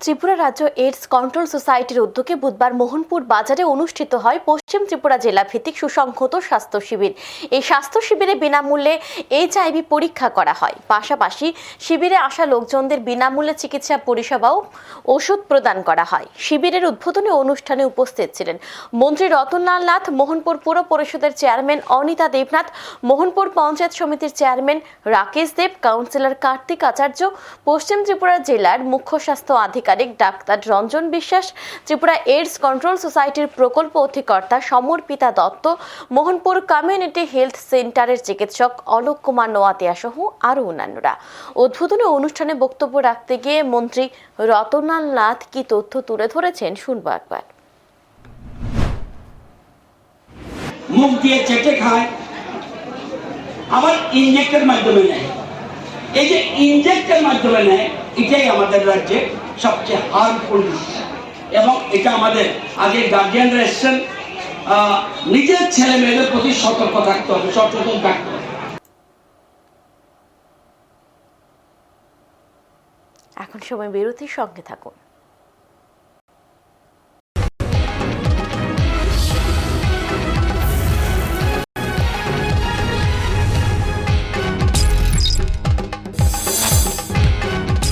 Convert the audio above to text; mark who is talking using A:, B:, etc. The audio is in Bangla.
A: ত্রিপুরা রাজ্য এইডস কন্ট্রোল সোসাইটির উদ্যোগে বুধবার মোহনপুর বাজারে অনুষ্ঠিত হয় পশ্চিম ত্রিপুরা জেলা ভিত্তিক সুসংহত স্বাস্থ্য শিবির। এই স্বাস্থ্য শিবিরে বিনামূল্যে এইচআইভি পরীক্ষা করা হয়। পাশাপাশি শিবিরে আসা লোকজনদের বিনামূল্যে চিকিৎসা পরিষেবাও ওষুধ প্রদান করা হয়। শিবিরের উদ্বোধনী অনুষ্ঠানে উপস্থিত ছিলেন মন্ত্রী রতনলাল নাথ, মোহনপুর পুর পরিষদের চেয়ারম্যান অনিতা দেবনাথ, মোহনপুর পঞ্চায়েত সমিতির চেয়ারম্যান রাকেশ দেব, কাউন্সিলর কার্তিক আচার্য, পশ্চিম ত্রিপুরা জেলার মুখ্য স্বাস্থ্য আধিকারিক ডাক্তার রঞ্জন বিশ্বাস, ত্রিপুরা এইডস কন্ট্রোল সোসাইটির প্রকল্প অধিকর্তা সমর্পিতা দত্ত, মোহনপুর কমিউনিটি হেলথ সেন্টারের চিকিৎসক অলোক কুমার নোয়াতিয়া সহ আরও অন্যান্যরা। উদ্বোধনী অনুষ্ঠানে বক্তব্য রাখতে গিয়ে মন্ত্রী রতনলাল নাথ কি তথ্য তুলে ধরেছেন শুনব একবার।
B: মুখ দিয়ে চেটে খায়, আবার ইনজেক্টের মাধ্যমে নেয়। এই যে ইনজেক্টের মাধ্যমে নেয়, এটাই আমাদের রাজ্যে সবচেয়ে হার্মফুল এবং এটা আমাদের আগে গার্জিয়ানরা এসছেন নিজের ছেলে মেয়েদের প্রতি সতর্ক থাকতে হবে, সচেতন থাকতে হবে।
A: এখন সময় বিরতির সঙ্গে থাকুন।